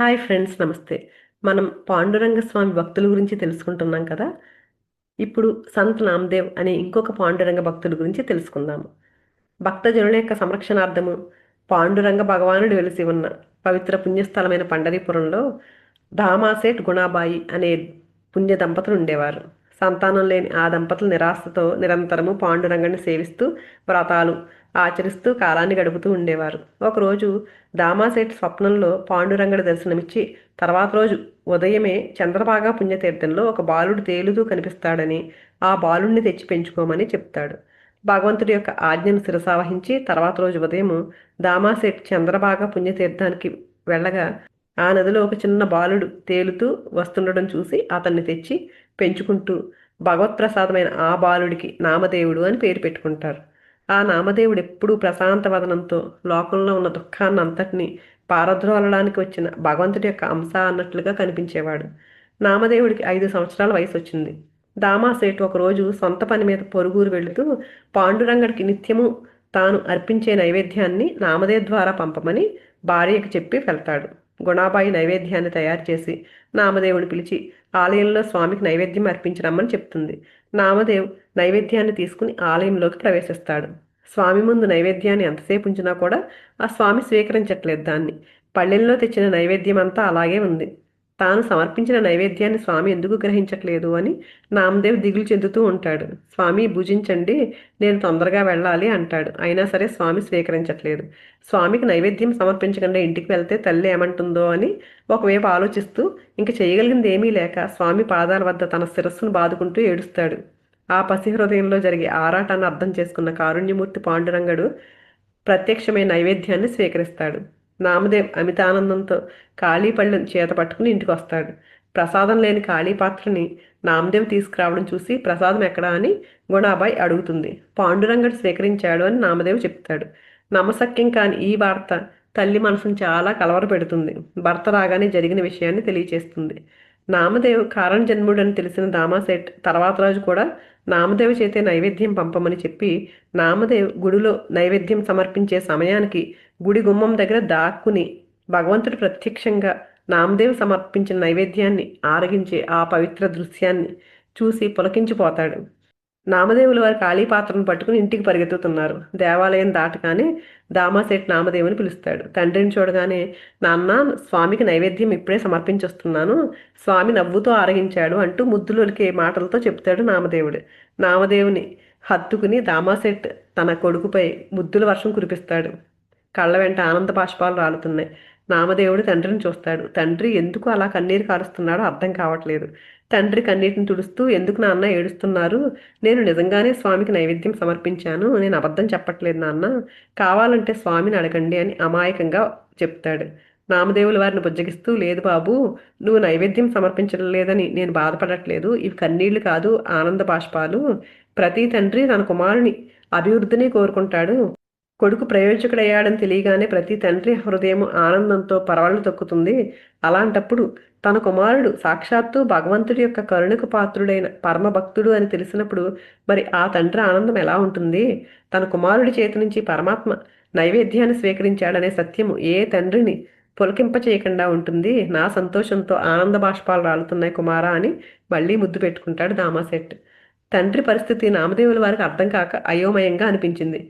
Hi friends నమస్తే. మనం పాండురంగ స్వామి భక్తుల గురించి తెలుసుకుంటున్నాం కదా? ఇప్పుడు సంత్ నామదేవ్ అనే ఇంకొక పాండురంగ భక్తుల గురించి తెలుసుకుందాము. భక్తజనుల యొక్క సంరక్షణార్థము పాండురంగ భగవానుడు వెలిసి ఉన్న పవిత్ర పుణ్యస్థలమైన పండరీపురంలో దామాసేట్ గుణాబాయి అనే పుణ్య దంపతులు ఉండేవారు. సంతానం లేని ఆ దంపతులు నిరాశతో నిరంతరము పాండురంగని సేవిస్తూ వ్రతాలు ఆచరిస్తూ కాలాన్ని గడుపుతూ ఉండేవారు. ఒకరోజు దామాసేట్ స్వప్నంలో పాండురంగడి దర్శనమిచ్చి తర్వాత రోజు ఉదయమే చంద్రభాగా పుణ్యతీర్థంలో ఒక బాలుడు తేలుతూ కనిపిస్తాడని ఆ బాలుడిని తెచ్చి పెంచుకోమని చెప్తాడు. భగవంతుడి యొక్క ఆజ్ఞను శిరసావహించి తర్వాత రోజు ఉదయం దామాసేట్ చంద్రభాగా పుణ్యతీర్థానికి వెళ్ళగా ఆ నదిలో ఒక చిన్న బాలుడు తేలుతూ వస్తుండడం చూసి అతన్ని తెచ్చి పెంచుకుంటూ భగవత్ప్రసాదమైన ఆ బాలుడికి నామదేవుడు అని పేరు పెట్టుకుంటారు. ఆ నామదేవుడు ఎప్పుడూ ప్రశాంత వదనంతో లోకంలో ఉన్న దుఃఖాన్ని అంతటినీ పారద్రోలడానికి వచ్చిన భగవంతుడి యొక్క అంశ అన్నట్లుగా కనిపించేవాడు. నామదేవుడికి ఐదు సంవత్సరాల వయసు వచ్చింది. దామాసేటు ఒకరోజు సొంత పని మీద పొరుగురు వెళుతూ పాండురంగడికి నిత్యము తాను అర్పించే నైవేద్యాన్ని నామదేవ్ ద్వారా పంపమని భార్యకు చెప్పి వెళ్తాడు. గుణాబాయి నైవేద్యాన్ని తయారు చేసి నామదేవుని పిలిచి ఆలయంలో స్వామికి నైవేద్యం అర్పించరమ్మని చెప్తుంది. నామదేవ్ నైవేద్యాన్ని తీసుకుని ఆలయంలోకి ప్రవేశిస్తాడు. స్వామి ముందు నైవేద్యాన్ని ఎంతసేపు ఉంచినా కూడా ఆ స్వామి స్వీకరించట్లేదు దాన్ని. పళ్ళెల్లో తెచ్చిన నైవేద్యం అంతా అలాగే ఉంది. తాను సమర్పించిన నైవేద్యాన్ని స్వామి ఎందుకు గ్రహించట్లేదు అని నామదేవ్ దిగులు చెందుతూ ఉంటాడు. స్వామి భుజించండి నేను తొందరగా వెళ్ళాలి అంటాడు. అయినా సరే స్వామి స్వీకరించట్లేదు. స్వామికి నైవేద్యం సమర్పించకుండా ఇంటికి వెళ్తే తల్లి ఏమంటుందో అని ఒకవైపు ఆలోచిస్తూ ఇంక చేయగలిగింది ఏమీ లేక స్వామి పాదాల వద్ద తన శిరస్సును బాదుకుంటూ ఏడుస్తాడు. ఆ పసి హృదయంలో జరిగే ఆరాటాన్ని అర్థం చేసుకున్న కారుణ్యమూర్తి పాండురంగడు ప్రత్యక్షమైన నైవేద్యాన్ని స్వీకరిస్తాడు. నామదేవ్ అమితానందంతో ఖాళీ పళ్ళను చేత పట్టుకుని ఇంటికి వస్తాడు ప్రసాదం లేని ఖాళీ పాత్రని నామదేవ్ తీసుకురావడం చూసి ప్రసాదం ఎక్కడా అని గుణాబాయ్ అడుగుతుంది. పాండురంగడు స్వీకరించాడు అని నామదేవ్ చెప్తాడు. నమసక్యం కాని ఈ వార్త తల్లి మనసును చాలా కలవరపెడుతుంది. భర్త రాగానే జరిగిన విషయాన్ని తెలియచేస్తుంది. నామదేవ్ కారణ జన్ముడని తెలిసిన దామాసేట్ తర్వాత రాజు కూడా నామదేవ్ చేతే నైవేద్యం పంపమని చెప్పి నామదేవ్ గుడిలో నైవేద్యం సమర్పించే సమయానికి గుడి గుమ్మం దగ్గర దాక్కుని భగవంతుడు ప్రత్యక్షంగా నామదేవ్ సమర్పించిన నైవేద్యాన్ని ఆరగించే ఆ పవిత్ర దృశ్యాన్ని చూసి పులకించిపోతాడు. నామదేవులు వారి ఖాళీ పాత్రను పట్టుకుని ఇంటికి పరిగెత్తుతున్నారు. దేవాలయం దాటగానే దామాసేట్ నామదేవుని పిలుస్తాడు. తండ్రిని చూడగానే నాన్న స్వామికి నైవేద్యం ఇప్పుడే సమర్పించొస్తున్నాను. స్వామి నవ్వుతో ఆరగించాడు అంటూ ముద్దులొలికే మాటలతో చెప్తాడు నామదేవుడు. నామదేవుని హత్తుకుని దామాసేట్ తన కొడుకుపై ముద్దుల వర్షం కురిపిస్తాడు. కళ్ళ వెంట ఆనంద బాష్పాలు రాలుతున్నాయి. నామదేవుడు తండ్రిని చూస్తాడు. తండ్రి ఎందుకు అలా కన్నీరు కారుస్తున్నాడో అర్థం కావట్లేదు. తండ్రి కన్నీటిని తుడుస్తూ ఎందుకు నాన్న ఏడుస్తున్నారు? నేను నిజంగానే స్వామికి నైవేద్యం సమర్పించాను. నేను అబద్ధం చెప్పట్లేదు నాన్న. కావాలంటే స్వామిని అడగండి అని అమాయకంగా చెప్తాడు. నామదేవులు వారిని బుజ్జగిస్తూ లేదు బాబు నువ్వు నైవేద్యం సమర్పించడం లేదని నేను బాధపడట్లేదు. ఇవి కన్నీళ్ళు కాదు ఆనంద బాష్పాలు. ప్రతి తండ్రి తన కుమారుని అభివృద్ధిని కోరుకుంటాడు. కొడుకు ప్రయోజకుడయ్యాడని తెలియగానే ప్రతి తండ్రి హృదయం ఆనందంతో పరవళ్ళు తొక్కుతుంది. అలాంటప్పుడు తన కుమారుడు సాక్షాత్తు భగవంతుడి యొక్క కరుణకు పాత్రుడైన పరమభక్తుడు అని తెలిసినప్పుడు మరి ఆ తండ్రి ఆనందం ఎలా ఉంటుంది? తన కుమారుడి చేతి నుంచి పరమాత్మ నైవేద్యాన్ని స్వీకరించాడనే సత్యము ఏ తండ్రిని పొలకింప చేయకుండా ఉంటుంది? నా సంతోషంతో ఆనంద బాష్పాలు రాలుతున్నాయి కుమారా అని మళ్ళీ ముద్దు పెట్టుకుంటాడు దామాసెట్ తండ్రి పరిస్థితి నామదేవుల వారికి అర్థం కాక అయోమయంగా అనిపించింది.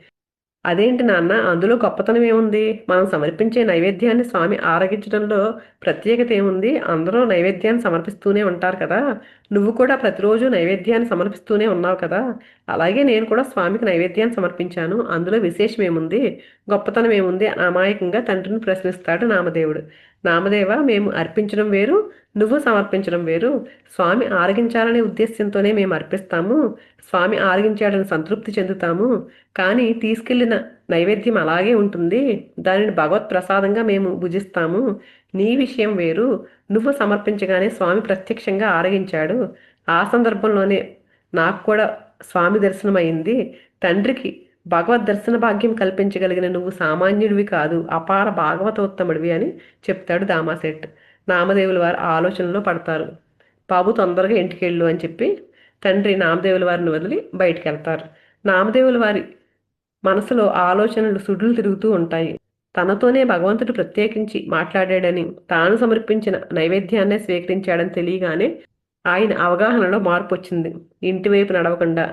అదేంటి నాన్న? అందులో గొప్పతనం ఏముంది? మనం సమర్పించే నైవేద్యాన్ని స్వామి ఆరగించడంలో ప్రత్యేకత ఏముంది? అందరూ నైవేద్యాన్ని సమర్పిస్తూనే ఉంటారు కదా. నువ్వు కూడా ప్రతిరోజు నైవేద్యాన్ని సమర్పిస్తూనే ఉన్నావు కదా. అలాగే నేను కూడా స్వామికి నైవేద్యాన్ని సమర్పించాను. అందులో విశేషం ఏముంది? గొప్పతనం ఏముంది? అమాయకంగా తండ్రిని ప్రశ్నిస్తాడు నామదేవుడు. నామదేవ మేము అర్పించడం వేరు నువ్వు సమర్పించడం వేరు. స్వామి ఆరగించాలనే ఉద్దేశ్యంతోనే మేము అర్పిస్తాము. స్వామి ఆరగించాడని సంతృప్తి చెందుతాము. కానీ తీసుకెళ్ళిన నైవేద్యం అలాగే ఉంటుంది. దానిని భగవత్ ప్రసాదంగా మేము భుజిస్తాము. నీ విషయం వేరు. నువ్వు సమర్పించగానే స్వామి ప్రత్యక్షంగా ఆరగించాడు. ఆ సందర్భంలోనే నాకు కూడా స్వామి దర్శనమైంది. తండ్రికి భగవద్ దర్శన భాగ్యం కల్పించగలిగిన నువ్వు సామాన్యుడివి కాదు అపార భాగవతోత్తముడివి అని చెప్తాడు దామాశెట్. నామదేవుల వారి ఆలోచనలో పడతారు. బాబు తొందరగా ఇంటికి వెళ్ళు అని చెప్పి తండ్రి నామదేవుల వారిని వదిలి బయటికి వెళ్తారు. నామదేవుల వారి మనసులో ఆలోచనలు సుడులు తిరుగుతూ ఉంటాయి. తనతోనే భగవంతుడు ప్రత్యేకించి మాట్లాడాడని తాను సమర్పించిన నైవేద్యాన్నే స్వీకరించాడని తెలియగానే ఆయన అవగాహనలో మార్పు వచ్చింది. ఇంటివైపు నడవకుండా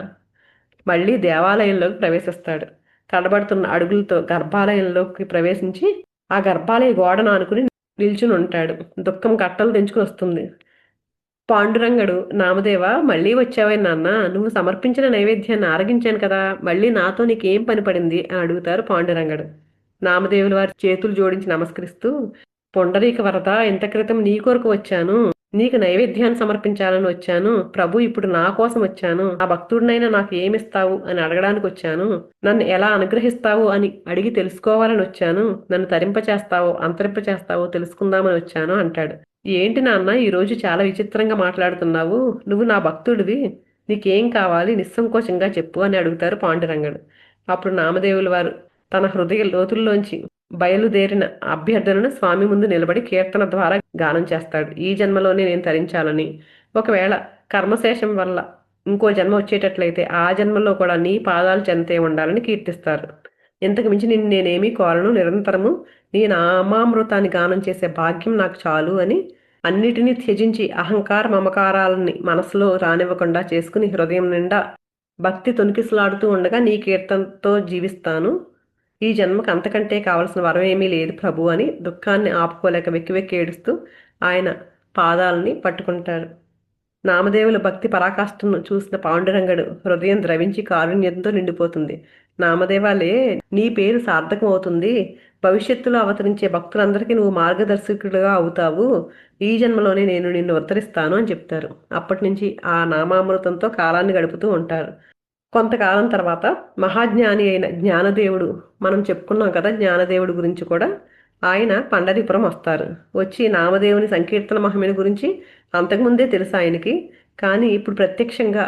మళ్ళీ దేవాలయంలోకి ప్రవేశిస్తాడు. తడబడుతున్న అడుగులతో గర్భాలయంలోకి ప్రవేశించి ఆ గర్భాలయ గోడను ఆనుకుని నిల్చుని ఉంటాడు. దుఃఖం కట్టలు తెంచుకుని వస్తుంది. పాండురంగడు నామదేవ మళ్ళీ వచ్చావే నాన్న. నువ్వు సమర్పించిన నైవేద్యాన్ని ఆరగించాను కదా. మళ్ళీ నాతో నీకేం పని పడింది? అని అడుగుతారు పాండురంగడు. నామదేవుల వారి చేతులు జోడించి నమస్కరిస్తూ పొండరీక వరద ఇంత క్రితం నీ కొరకు వచ్చాను. నీకు నైవేద్యాన్ని సమర్పించాలని వచ్చాను. ప్రభు ఇప్పుడు నా కోసం వచ్చాను. ఆ భక్తుడినైనా నాకు ఏమిస్తావు అని అడగడానికి వచ్చాను. నన్ను ఎలా అనుగ్రహిస్తావు అని అడిగి తెలుసుకోవాలని వచ్చాను. నన్ను తరింప అంతరింపచేస్తావో చేస్తావో తెలుసుకుందామని వచ్చాను అంటాడు. ఏంటి నాన్న ఈరోజు చాలా విచిత్రంగా మాట్లాడుతున్నావు. నువ్వు నా భక్తుడివి. నీకేం కావాలి? నిస్సంకోచంగా చెప్పు అని అడుగుతారు పాండురంగడు. అప్పుడు నామదేవుల వారు తన హృదయ లోతుల్లోంచి బయలుదేరిన అభ్యర్థనను స్వామి ముందు నిలబడి కీర్తన ద్వారా గానం చేస్తాడు. ఈ జన్మలోనే నేను తరించాలని. ఒకవేళ కర్మశేషం వల్ల ఇంకో జన్మ వచ్చేటట్లయితే ఆ జన్మలో కూడా నీ పాదాలు చెంతే ఉండాలని కీర్తిస్తారు. ఇంతకు మించి నిన్ను నేనేమీ కోరను. నిరంతరము నీ నామామృతాన్ని గానం చేసే భాగ్యం నాకు చాలు అని అన్నిటినీ త్యజించి అహంకార మమకారాలని మనసులో రానివ్వకుండా చేసుకుని హృదయం నిండా భక్తి తొనికిసలాడుతూ ఉండగా నీ కీర్తనతో జీవిస్తాను. ఈ జన్మకు అంతకంటే కావలసిన వరం ఏమీ లేదు ప్రభు అని దుఃఖాన్ని ఆపుకోలేక వెక్కి వెక్కి ఏడుస్తూ ఆయన పాదాలని పట్టుకుంటారు. నామదేవుల భక్తి పరాకాష్ఠను చూసిన పాండురంగడు హృదయం ద్రవించి కారుణ్యంతో నిండిపోతుంది. నామదేవాలే నీ పేరు సార్థకం అవుతుంది. భవిష్యత్తులో అవతరించే భక్తులందరికీ నువ్వు మార్గదర్శకుడుగా అవుతావు. ఈ జన్మలోనే నేను నిన్ను ఉత్తరిస్తాను అని చెప్తారు. అప్పటి నుంచి ఆ నామామృతంతో కాలాన్ని గడుపుతూ ఉంటారు. కొంతకాలం తర్వాత మహాజ్ఞాని అయిన జ్ఞానదేవుడు మనం చెప్పుకున్నాం కదా జ్ఞానదేవుడు గురించి కూడా ఆయన పండరిపురం వస్తారు. వచ్చి నామదేవుని సంకీర్తన మహిమని గురించి అంతకుముందే తెలుసు ఆయనకి. కానీ ఇప్పుడు ప్రత్యక్షంగా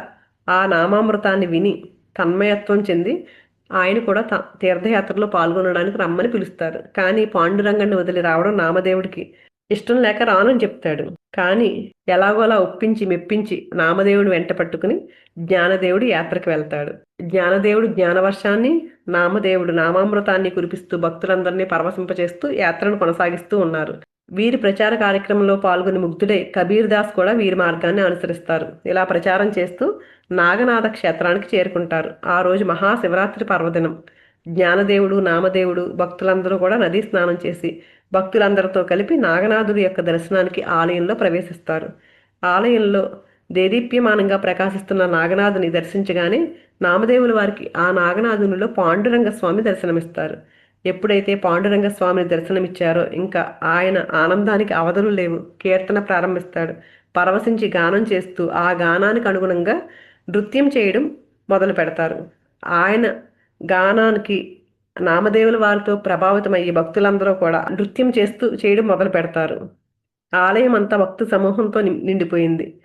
ఆ నామామృతాన్ని విని తన్మయత్వం చెంది ఆయన కూడా తీర్థయాత్రలో పాల్గొనడానికి రమ్మని పిలుస్తారు. కానీ పాండురంగాన్ని వదిలి రావడం నామదేవుడికి ఇష్టం లేక రానని చెప్తాడు. కానీ ఎలాగోలా ఒప్పించి మెప్పించి నామదేవుడు వెంట పట్టుకుని జ్ఞానదేవుడు యాత్రకు వెళ్తాడు. జ్ఞానదేవుడు జ్ఞానవర్షాన్ని నామదేవుడు నామామృతాన్ని కురిపిస్తూ భక్తులందరినీ పరవశింపచేస్తూ యాత్రను కొనసాగిస్తూ ఉన్నారు. వీరి ప్రచార కార్యక్రమంలో పాల్గొని ముగ్ధుడై కబీర్ దాస్ కూడా వీరి మార్గాన్ని అనుసరిస్తారు. ఇలా ప్రచారం చేస్తూ నాగనాథ క్షేత్రానికి చేరుకుంటారు. ఆ రోజు మహాశివరాత్రి పర్వదినం. జ్ఞానదేవుడు నామదేవుడు భక్తులందరూ కూడా నదీ స్నానం చేసి భక్తులందరితో కలిపి నాగనాథుడి యొక్క దర్శనానికి ఆలయంలో ప్రవేశిస్తారు. ఆలయంలో దేదీప్యమానంగా ప్రకాశిస్తున్న నాగనాథుని దర్శించగానే నామదేవుల వారికి ఆ నాగనాథునిలో పాండురంగ స్వామి దర్శనమిస్తారు. ఎప్పుడైతే పాండురంగ స్వామిని దర్శనమిచ్చారో ఇంకా ఆయన ఆనందానికి అవధులు లేవు. కీర్తన ప్రారంభిస్తాడు. పరవశించి గానం చేస్తూ ఆ గానానికి అనుగుణంగా నృత్యం చేయడం మొదలు పెడతారు ఆయన గానానికి నామదేవుల వారితో ప్రభావితమయ్యే భక్తులందరూ కూడా నృత్యం చేస్తూ చేయడం మొదలు పెడతారు. ఆలయం అంతా భక్తు సమూహంతో నిండిపోయింది.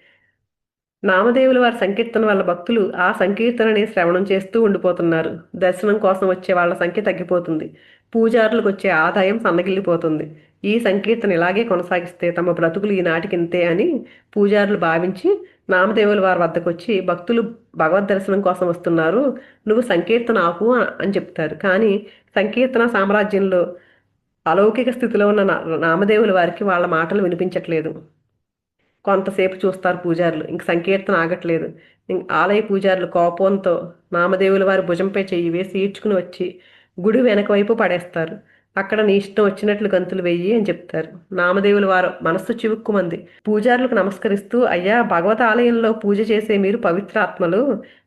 నామదేవుల వారి సంకీర్తన వల్ల భక్తులు ఆ సంకీర్తనని శ్రవణం చేస్తూ ఉండిపోతున్నారు. దర్శనం కోసం వచ్చే వాళ్ళ సంఖ్య తగ్గిపోతుంది. పూజారులకు వచ్చే ఆదాయం సన్నగిల్లిపోతుంది. ఈ సంకీర్తన ఇలాగే కొనసాగిస్తే తమ బ్రతుకులు ఈనాటికింతే అని పూజారులు భావించి నామదేవుల వారి వద్దకు వచ్చి భక్తులు భగవద్ దర్శనం కోసం వస్తున్నారు. నువ్వు సంకీర్తన ఆపు అని చెప్తారు. కానీ సంకీర్తన సామ్రాజ్యంలో అలౌకిక స్థితిలో ఉన్న నామదేవుల వారికి వాళ్ళ మాటలు వినిపించట్లేదు. కొంతసేపు చూస్తారు పూజారులు. ఇంక సంకీర్తన ఆగట్లేదు. ఇంక ఆలయ పూజారులు కోపంతో నామదేవుల వారి భుజంపై చెయ్యి వేసి ఈడ్చుకుని వచ్చి గుడి వెనక వైపు పడేస్తారు. అక్కడ నీ ఇష్టం వచ్చినట్లు గంతులు వెయ్యి అని చెప్తారు. నామదేవుల వారు మనస్సు చివుక్కుమంది. పూజారులకు నమస్కరిస్తూ అయ్యా భగవత ఆలయంలో పూజ చేసే మీరు పవిత్రాత్మలు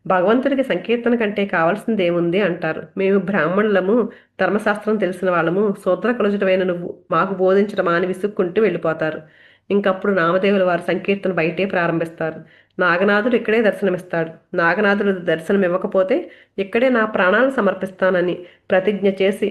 భగవంతుడికి సంకీర్తన కంటే కావాల్సింది ఏముంది అంటారు. మేము బ్రాహ్మణులము ధర్మశాస్త్రం తెలిసిన వాళ్ళము శూద్ర కలుజటమైన నువ్వు మాకు బోధించడం అని విసుక్కుంటూ వెళ్ళిపోతారు. ఇంకప్పుడు నామదేవుల వారు సంకీర్తన బయటే ప్రారంభిస్తారు. నాగనాథుడు ఇక్కడే దర్శనమిస్తాడు. నాగనాథుడు దర్శనం ఇవ్వకపోతే ఇక్కడే నా ప్రాణాలు సమర్పిస్తానని ప్రతిజ్ఞ చేసి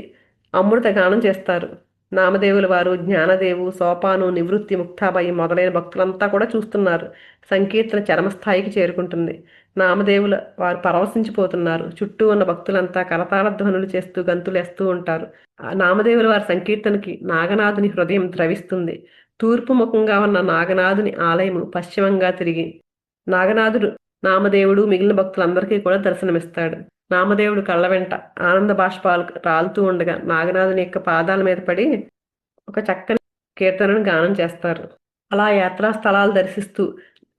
అమృత గానం చేస్తారు. నామదేవుల వారు జ్ఞానదేవు సోపాను నివృత్తి ముక్తాబాయి మొదలైన భక్తులంతా కూడా చూస్తున్నారు. సంకీర్తన చరమస్థాయికి చేరుకుంటుంది. నామదేవుల వారు పరవశించిపోతున్నారు. చుట్టూ ఉన్న భక్తులంతా కరతాళ ధ్వనులు చేస్తూ గంతులేస్తూ ఉంటారు. నామదేవుల వారి సంకీర్తనకి నాగనాథుని హృదయం ద్రవిస్తుంది. తూర్పు ముఖంగా ఉన్న నాగనాథుని ఆలయము పశ్చిమంగా తిరిగి నాగనాథుడు నామదేవుడు మిగిలిన భక్తులందరికీ కూడా దర్శనమిస్తాడు. నామదేవుడు కళ్ళ వెంట ఆనంద బాష్పాలు రాలుతూ ఉండగా నాగనాథుని యొక్క పాదాల మీద పడి ఒక చక్కని కీర్తనను గానం చేస్తారు. అలా యాత్రా స్థలాలు దర్శిస్తూ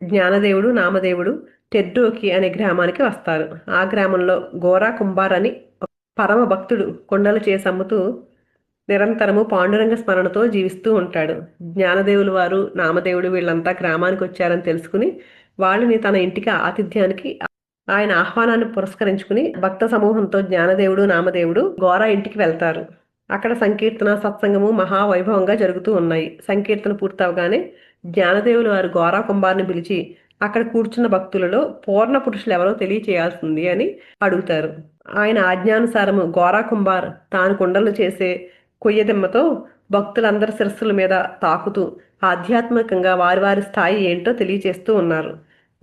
జ్ఞానదేవుడు నామదేవుడు టెడ్డోకి అనే గ్రామానికి వస్తారు. ఆ గ్రామంలో గోరా కుంభార్ అని పరమ భక్తుడు కొండలు చేసి అమ్ముతూ నిరంతరము పాండురంగ స్మరణతో జీవిస్తూ ఉంటాడు. జ్ఞానదేవులు వారు నామదేవుడు వీళ్ళంతా గ్రామానికి వచ్చారని తెలుసుకుని వాళ్ళని తన ఇంటికి ఆతిథ్యానికి ఆయన ఆహ్వానాన్ని పురస్కరించుకుని భక్త సమూహంతో జ్ఞానదేవుడు నామదేవుడు గోరా ఇంటికి వెళ్తారు. అక్కడ సంకీర్తన సత్సంగము మహావైభవంగా జరుగుతూ ఉన్నాయి. సంకీర్తన పూర్తవగానే జ్ఞానదేవులు వారు గోరా కుంభార్ని పిలిచి అక్కడ కూర్చున్న భక్తులలో పూర్ణ పురుషులు ఎవరో తెలియచేయాల్సింది అని అడుగుతారు. ఆయన ఆజ్ఞానుసారము గోరా కుంభార్ తాను కుండలు చేసే కొయ్యదిమ్మతో భక్తులందరి శిరస్సుల మీద తాకుతూ ఆధ్యాత్మికంగా వారి వారి స్థాయి ఏంటో తెలియచేస్తూ ఉన్నారు.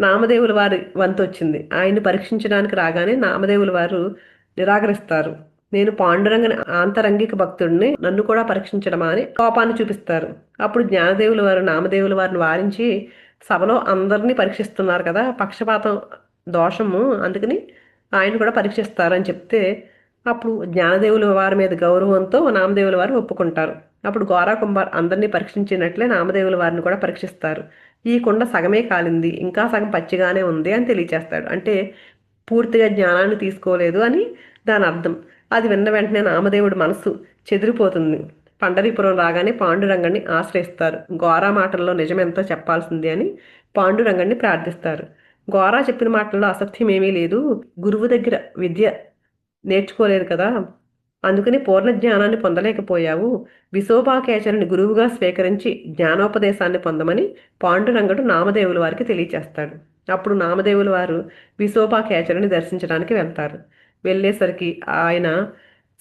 నామదేవుల వారి వంతు వచ్చింది. ఆయన్ని పరీక్షించడానికి రాగానే నామదేవుల వారు నిరాకరిస్తారు. నేను పాండురంగని ఆంతరంగిక భక్తుడిని నన్ను కూడా పరీక్షించడమా అని కోపాన్ని చూపిస్తారు. అప్పుడు జ్ఞానదేవుల వారు నామదేవుల వారిని వారించి సభలో అందరినీ పరీక్షిస్తున్నారు కదా పక్షపాతం దోషము అందుకని ఆయన కూడా పరీక్షిస్తారని చెప్తే అప్పుడు జ్ఞానదేవుల వారి మీద గౌరవంతో నామదేవుల వారు ఒప్పుకుంటారు. అప్పుడు గోరా కుమార్ అందరినీ పరీక్షించినట్లే నామదేవుల వారిని కూడా పరీక్షిస్తారు. ఈ కుండ సగమే కాలింది ఇంకా సగం పచ్చిగానే ఉంది అని తెలియచేస్తాడు. అంటే పూర్తిగా జ్ఞానాన్ని తీసుకోలేదు అని దాని అర్థం. అది విన్న వెంటనే నామదేవుడి మనసు చెదిరిపోతుంది. పండరీపురం రాగానే పాండురంగణ్ణి ఆశ్రయిస్తారు. గోరా మాటల్లో నిజమెంతో చెప్పాల్సింది అని పాండురంగణ్ణి ప్రార్థిస్తారు. గోరా చెప్పిన మాటల్లో అసత్యమేమీ లేదు. గురువు దగ్గర విద్య నేర్చుకోలేదు కదా. అందుకని పూర్ణ జ్ఞానాన్ని పొందలేకపోయావు. విశోభాకేశరుని గురువుగా స్వీకరించి జ్ఞానోపదేశాన్ని పొందమని పాండురంగడు నామదేవుల వారికి తెలియచేస్తాడు. అప్పుడు నామదేవుల వారు విశోభాకేశరుని దర్శించడానికి వెళ్తారు. వెళ్ళేసరికి ఆయన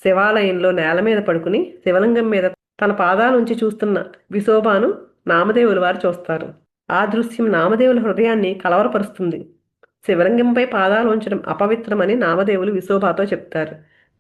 శివాలయంలో నేల మీద పడుకుని శివలింగం మీద తన పాదాలుంచి చూస్తున్న విశోభాను నామదేవుల వారు చూస్తారు. ఆ దృశ్యం నామదేవుల హృదయాన్ని కలవరపరుస్తుంది. శివలింగంపై పాదాలు ఉంచడం అపవిత్రమని నామదేవులు విశోభాతో చెప్తారు.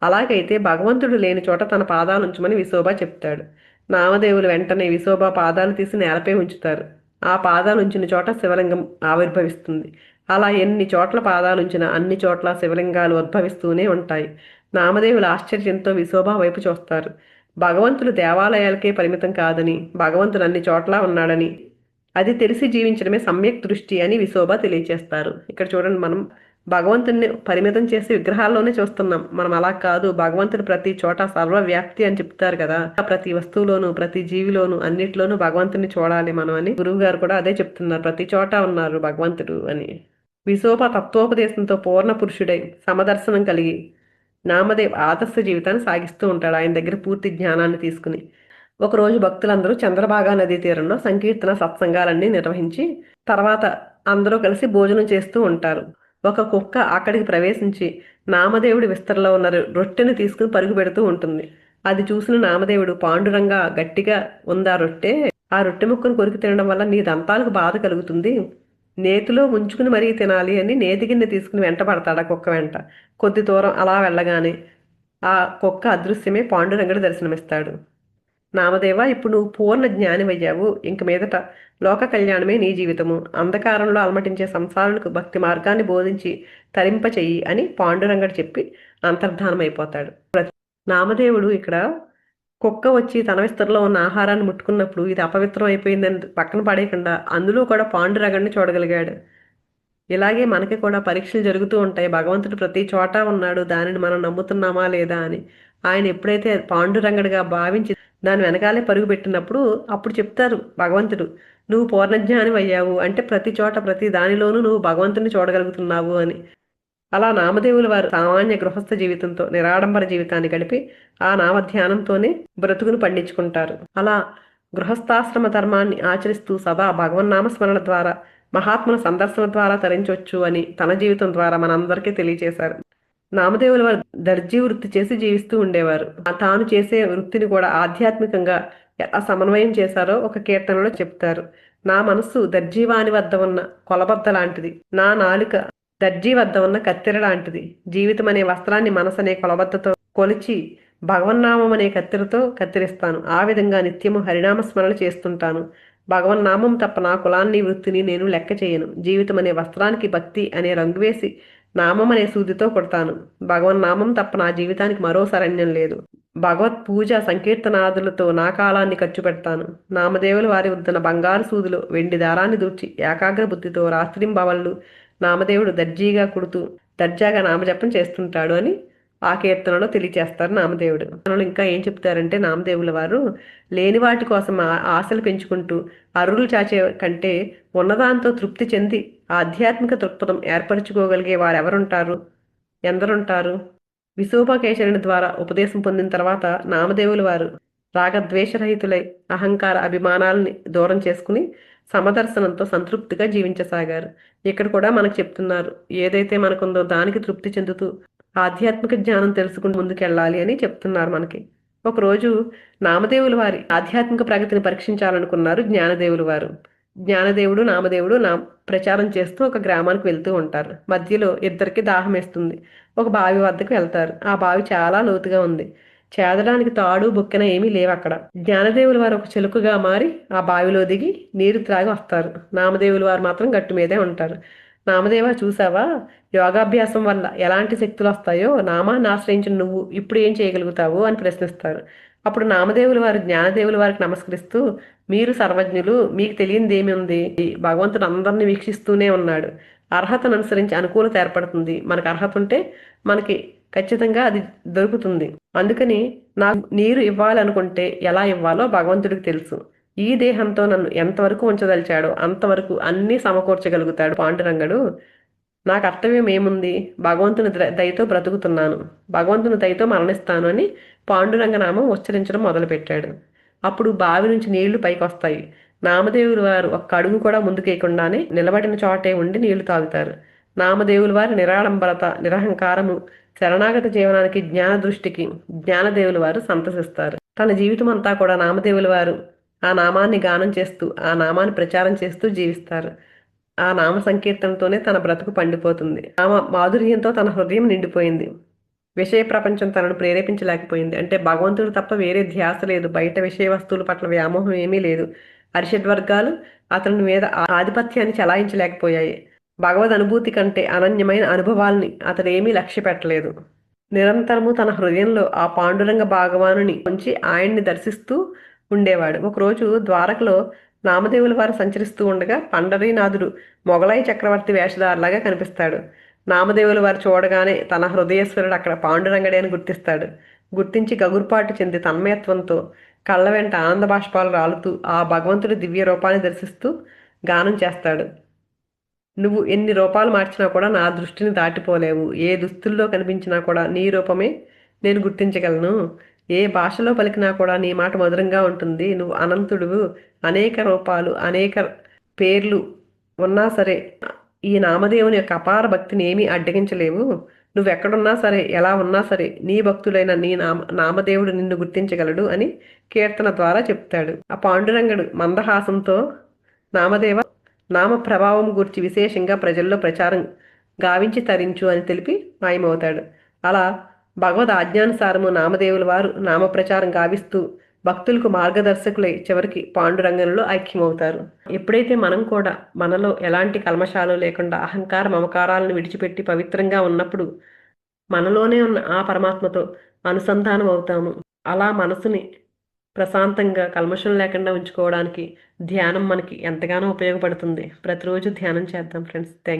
అలాగైతే భగవంతుడు లేని చోట తన పాదాలు ఉంచమని విశోభ చెప్తాడు. నామదేవులు వెంటనే విశోభ పాదాలు తీసి నేలపై ఉంచుతారు. ఆ పాదాలు ఉంచిన చోట శివలింగం ఆవిర్భవిస్తుంది. అలా ఎన్ని చోట్ల పాదాలు ఉంచినా అన్ని చోట్ల శివలింగాలు ఉద్భవిస్తూనే ఉంటాయి. నామదేవులు ఆశ్చర్యంతో విశోభ వైపు చూస్తారు. భగవంతుడు దేవాలయాలకే పరిమితం కాదని భగవంతుడు అన్ని చోట్ల ఉన్నాడని అది తెలిసి జీవించడమే సమ్యక్ దృష్టి అని విశోభ తెలియచేస్తారు. ఇక్కడ చూడండి మనం భగవంతుడిని పరిమితం చేసి విగ్రహాల్లోనే చూస్తున్నాం. మనం అలా కాదు. భగవంతుడు ప్రతి చోట సర్వవ్యాప్తి అని చెప్తారు కదా. ప్రతి వస్తువులోను ప్రతి జీవిలోను అన్నిటిలోనూ భగవంతుని చూడాలి మనం అని గురువు గారు కూడా అదే చెప్తున్నారు. ప్రతి చోట ఉన్నారు భగవంతుడు అని. విశోప తత్వోపదేశంతో పూర్ణ పురుషుడై సమదర్శనం కలిగి నామదేవ్ ఆదర్శ జీవితాన్ని సాగిస్తూ ఉంటాడు ఆయన దగ్గర పూర్తి జ్ఞానాన్ని తీసుకుని. ఒకరోజు భక్తులందరూ చంద్రభాగా నదీ తీరంలో సంకీర్తన సత్సంగాలన్నీ నిర్వహించి తర్వాత అందరూ కలిసి భోజనం చేస్తూ ఉంటారు. ఒక కుక్క అక్కడికి ప్రవేశించి నామదేవుడి విస్తరలో ఉన్న రొట్టెని తీసుకుని పరుగు పెడుతూ ఉంటుంది. అది చూసిన నామదేవుడు పాండురంగా గట్టిగా ఉంది ఆ రొట్టె? ఆ రొట్టె ముక్కను కొరికి తినడం వల్ల నీ దంతాలకు బాధ కలుగుతుంది. నేతిలో ఉంచుకుని మరీ తినాలి అని నేతి గిన్నె తీసుకుని వెంట పడతాడు ఆ కుక్క వెంట. కొద్ది దూరం అలా వెళ్ళగానే ఆ కుక్క అదృశ్యమే పాండురంగడు దర్శనమిస్తాడు. నామదేవ ఇప్పుడు నువ్వు పూర్ణ జ్ఞానివయ్యావు. ఇంక మీదట లోక కళ్యాణమే నీ జీవితము. అంధకారంలో అలమటించే సంసారాలకు భక్తి మార్గాన్ని బోధించి తరింపచేయి అని పాండురంగడు చెప్పి అంతర్ధానమైపోతాడు. నామదేవుడు ఇక్కడ కుక్క వచ్చి తన విస్తరలో ఉన్న ఆహారాన్ని ముట్టుకున్నప్పుడు ఇది అపవిత్రం అయిపోయిందని పక్కన పడేయకుండా అందులో కూడా పాండురంగడిని చూడగలిగాడు. ఇలాగే మనకి కూడా పరీక్షలు జరుగుతూ ఉంటాయి. భగవంతుడు ప్రతి చోట ఉన్నాడు. దానిని మనం నమ్ముతున్నామా లేదా అని ఆయన ఎప్పుడైతే పాండురంగడిగా భావించి దాని వెనకాలే పరుగు పెట్టినప్పుడు అప్పుడు చెప్తారు భగవంతుడు నువ్వు పూర్ణజ్ఞాని అయ్యావు అంటే ప్రతి చోట ప్రతి దానిలోనూ నువ్వు భగవంతుని చూడగలుగుతున్నావు అని. అలా నామదేవుల వారు సామాన్య గృహస్థ జీవితంతో నిరాడంబర జీవితాన్ని గడిపి ఆ నామధ్యానంతోనే బ్రతుకును పండించుకుంటారు. అలా గృహస్థాశ్రమ ధర్మాన్ని ఆచరిస్తూ సదా భగవన్నామస్మరణ ద్వారా మహాత్ముల సందర్శన ద్వారా తరించవచ్చు అని తన జీవితం ద్వారా మనందరికీ తెలియజేశారు నామదేవుల వారు దర్జీ వృత్తి చేసి జీవిస్తూ ఉండేవారు. తాను చేసే వృత్తిని కూడా ఆధ్యాత్మికంగా ఎలా సమన్వయం చేశారో ఒక కీర్తనలో చెప్తారు. నా మనస్సు దర్జీవాణి వద్ద ఉన్న కొలబద్ద లాంటిది. నా నాలుక దర్జీ వద్ద ఉన్న కత్తెర లాంటిది. జీవితం అనే వస్త్రాన్ని మనసు అనే కొలబద్దతో కొలిచి భగవన్నామం అనే కత్తెరతో కత్తిరిస్తాను. ఆ విధంగా నిత్యము హరినామ స్మరణ చేస్తుంటాను. భగవన్నామం తప్ప నా కులాన్ని వృత్తిని నేను లెక్క చేయను. జీవితం అనే వస్త్రానికి భక్తి అనే రంగు వేసి నామం అనే సూదితో కొడతాను. భగవన్ నామం తప్ప నా జీవితానికి మరో శరణ్యం లేదు. భగవత్ పూజ సంకీర్తనాదులతో నా కాలాన్ని ఖర్చు పెడతాను. నామదేవులు వారి వద్దన బంగారు సూదులు వెండి దారాన్ని దూర్చి ఏకాగ్ర బుద్ధితో రాత్రింబవళ్ళు నామదేవుడు దర్జీగా కుడుతూ దర్జాగా నామజపం చేస్తుంటాడు అని ఆ కీర్తనలో తెలియచేస్తారు నామదేవుడు. మనలో ఇంకా ఏం చెప్తారంటే నామదేవుల వారు లేని వాటి కోసం ఆశలు పెంచుకుంటూ అరువులు చాచే కంటే ఉన్నదాంతో తృప్తి చెంది ఆధ్యాత్మిక దృక్పథం ఏర్పరచుకోగలిగే వారు ఎవరుంటారు ఎందరుంటారు? విశోభకేశరుని ద్వారా ఉపదేశం పొందిన తర్వాత నామదేవులు వారు రాగద్వేషరహితులై అహంకార అభిమానాలని దూరం చేసుకుని సమదర్శనంతో సంతృప్తిగా జీవించసాగారు. ఇక్కడ కూడా మనకు చెప్తున్నారు ఏదైతే మనకుందో దానికి తృప్తి చెందుతూ ఆధ్యాత్మిక జ్ఞానం తెలుసుకుని ముందుకెళ్ళాలి అని చెప్తున్నారు మనకి. ఒకరోజు నామదేవులు వారి ఆధ్యాత్మిక ప్రగతిని పరీక్షించాలనుకున్నారు జ్ఞానదేవులు వారు. జ్ఞానదేవుడు నామదేవుడు నా ప్రచారం చేస్తూ ఒక గ్రామానికి వెళ్తూ ఉంటారు. మధ్యలో ఇద్దరికి దాహం వేస్తుంది. ఒక బావి వద్దకు వెళ్తారు. ఆ బావి చాలా లోతుగా ఉంది. చేదడానికి తాడు బుక్కెన ఏమీ లేవు అక్కడ. జ్ఞానదేవుల వారు ఒక చెలుకుగా మారి ఆ బావిలో దిగి నీరు త్రాగి వస్తారు. నామదేవుల వారు మాత్రం గట్టు మీదే ఉంటారు. నామదేవ చూసావా? యోగాభ్యాసం వల్ల ఎలాంటి శక్తులు వస్తాయో? నామాన్ని ఆశ్రయించిన నువ్వు ఇప్పుడు ఏం చేయగలుగుతావు? అని ప్రశ్నిస్తారు. అప్పుడు నామదేవుల వారు జ్ఞానదేవుల వారికి నమస్కరిస్తూ మీరు సర్వజ్ఞులు మీకు తెలియంది ఏమి ఉంది? భగవంతుడు అందరిని వీక్షిస్తూనే ఉన్నాడు. అర్హతను అనుసరించి అనుకూలత ఏర్పడుతుంది. మనకు అర్హత ఉంటే మనకి ఖచ్చితంగా అది దొరుకుతుంది. అందుకని నాకు నీరు ఇవ్వాలనుకుంటే ఎలా ఇవ్వాలో భగవంతుడికి తెలుసు. ఈ దేహంతో నన్ను ఎంతవరకు ఉంచదలిచాడో అంతవరకు అన్నీ సమకూర్చగలుగుతాడు పాండురంగడు. నా కర్తవ్యం ఏముంది? భగవంతుని దయతో బ్రతుకుతున్నాను. భగవంతుని దయతో మరణిస్తాను అని పాండురంగనామం ఉచ్చరించడం మొదలుపెట్టాడు. అప్పుడు బావి నుంచి నీళ్ళు పైకి వస్తాయి నామదేవులు వారు ఒక్క అడుగు కూడా ముందుకేయకుండానే నిలబడిన చోటే ఉండి నీళ్ళు తాగుతారు. నామదేవుల వారి నిరాడంబరత నిరహంకారము శరణాగత జీవనానికి జ్ఞాన దృష్టికి జ్ఞానదేవుల వారు సంతసిస్తారు. తన జీవితం అంతా కూడా నామదేవుల వారు ఆ నామాన్ని గానం చేస్తూ ఆ నామాన్ని ప్రచారం చేస్తూ జీవిస్తారు. ఆ నామ సంకీర్తనతోనే తన బ్రతుకు పండిపోతుంది. ఆమె మాధుర్యంతో తన హృదయం నిండిపోయింది. విషయ ప్రపంచం తనను ప్రేరేపించలేకపోయింది. అంటే భగవంతుడు తప్ప వేరే ధ్యాస లేదు. బయట విషయ వస్తువుల పట్ల వ్యామోహం ఏమీ లేదు. అరిషడ్ వర్గాలు అతని మీద ఆధిపత్యాన్ని చలాయించలేకపోయాయి. భగవద్ అనుభూతి కంటే అనన్యమైన అనుభవాల్ని అతడేమీ లక్ష్య పెట్టలేదు. నిరంతరము తన హృదయంలో ఆ పాండురంగ భాగవానుని ఉంచి ఆయన్ని దర్శిస్తూ ఉండేవాడు. ఒకరోజు ద్వారకలో నామదేవుల వారు సంచరిస్తూ ఉండగా పండరీనాథుడు మొగలాయి చక్రవర్తి వేషధారులాగా కనిపిస్తాడు. నామదేవులు వారు చూడగానే తన హృదయేశ్వరుడు అక్కడ పాండురంగడే అని గుర్తిస్తాడు. గుర్తించి గగుర్పాటు చెంది తన్మయత్వంతో కళ్ళ వెంట ఆనంద బాష్పాలు రాలుతూ ఆ భగవంతుడి దివ్య రూపాన్ని దర్శిస్తూ గానం చేస్తాడు. నువ్వు ఎన్ని రూపాలు మార్చినా కూడా నా దృష్టిని దాటిపోలేవు. ఏ దుస్తుల్లో కనిపించినా కూడా నీ రూపమే నేను గుర్తించగలను. ఏ భాషలో పలికినా కూడా నీ మాట మధురంగా ఉంటుంది. నువ్వు అనంతుడు అనేక రూపాలు అనేక పేర్లు ఉన్నా సరే ఈ నామదేవుని యొక్క అపార భక్తిని ఏమీ అడ్డగించలేవు. నువ్వెక్కడున్నా సరే ఎలా ఉన్నా సరే నీ భక్తులైన నీ నామ నామదేవుడు నిన్ను గుర్తించగలడు అని కీర్తన ద్వారా చెప్తాడు. ఆ పాండురంగడు మందహాసంతో నామదేవ నామ ప్రభావం గురించి విశేషంగా ప్రజల్లో ప్రచారం గావించి తరించు అని తెలిపి మాయమవుతాడు. అలా భగవద్ ఆజ్ఞానుసారము నామదేవుల వారు నామ ప్రచారం గావిస్తూ భక్తులకు మార్గదర్శకులై చివరికి పాండురంగంలో ఐక్యమవుతారు. ఎప్పుడైతే మనం కూడా మనలో ఎలాంటి కల్మశాలు లేకుండా అహంకార మమకారాలను విడిచిపెట్టి పవిత్రంగా ఉన్నప్పుడు మనలోనే ఉన్న ఆ పరమాత్మతో అనుసంధానం అవుతాము అలా మనసుని ప్రశాంతంగా కల్మషం లేకుండా ఉంచుకోవడానికి ధ్యానం మనకి ఎంతగానో ఉపయోగపడుతుంది. ప్రతిరోజు ధ్యానం చేద్దాం ఫ్రెండ్స్. థ్యాంక్